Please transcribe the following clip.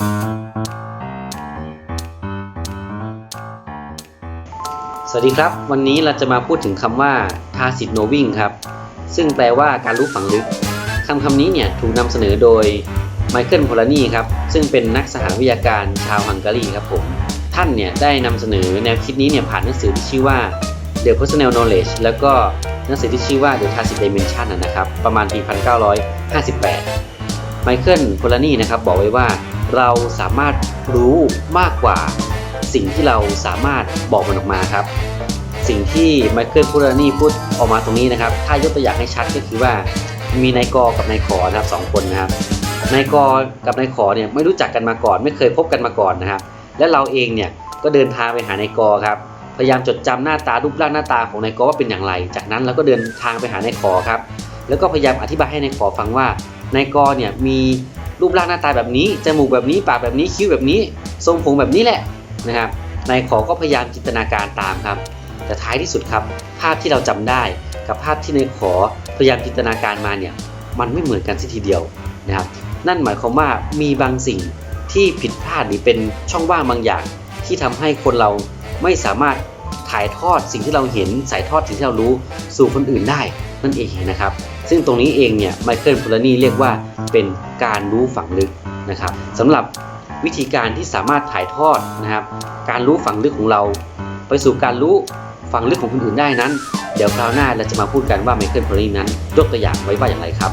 สวัสดีครับ วันนี้เราจะมาพูดถึงคำว่า tacit knowing ครับ ซึ่งแปลว่าการรู้ฝังลึกคำคำนี้เนี่ยถูกนำเสนอโดยไมเคิลโพลานีครับ ซึ่งเป็นนักสหวิทยาการชาวฮังการีครับผม ท่านเนี่ยได้นำเสนอแนวคิดนี้เนี่ยผ่านหนังสือที่ชื่อว่า The Personal Knowledge แล้วก็หนังสือที่ชื่อว่า The Tacit Dimension นะนะครับ ประมาณปี 1958 ไมเคิลโพลานี่นะครับบอกไว้ว่าเราสามารถรู้มากกว่าสิ่งที่เราสามารถบอกมันออกมาครับ สิ่งที่ไมเคิลโพลานี่พูดออกมาตรงนี้นะครับ ถ้ายกตัวอย่างให้ชัดก็คือว่า มีนายกอกับนายขอนะครับสองคนนะครับนายกอกับนายขอเนี่ยไม่รู้จักกันมาก่อน ไม่เคยพบกันมาก่อนนะครับ และเราเองเนี่ยก็เดินทางไปหานายกอครับ พยายามจดจำหน้าตารูปร่างหน้าตาของนายกอว่าเป็นอย่างไร จากนั้นเราก็เดินทางไปหานายขอครับ แล้วก็พยายามอธิบายให้นายขอฟังว่า นายกอเนี่ยมีรูปร่างหน้าตาแบบนี้ จมูกแบบนี้ ปากแบบนี้ คิ้วแบบนี้ ทรงผมแบบนี้แหละนะครับ นายขอก็พยายามจินตนาการตามครับ แต่ท้ายที่สุดครับ ภาพที่เราจำได้กับภาพที่นายขอพยายามจินตนาการมาเนี่ย มันไม่เหมือนกันสัทีเดียวนะครับ นั่นหมายความว่ามีบางสิ่งที่ผิดพลาดหรือเป็นช่องว่างบางอย่าง ที่ทำให้คนเราไม่สามารถถ่ายทอดสิ่งที่เราเห็นสายทอดสิ่งที่เรารู้สู่คนอื่นได้นั่นเองนะครับ ซึ่งตรงนี้เองเนี่ยไมเคิลพูลานีเรียกว่าเป็นการรู้ฝังลึกนะครับสำหรับวิธีการที่สามารถถ่ายทอดนะครับ การรู้ฝังลึกของเรา ไปสู่การรู้ฝังลึกของคนอื่นได้นั้น เดี๋ยวคราวหน้าเราจะมาพูดกันว่าไมเคิลพูลานีนั้นยกตัวอย่างไว้ว่าอย่างไรครับ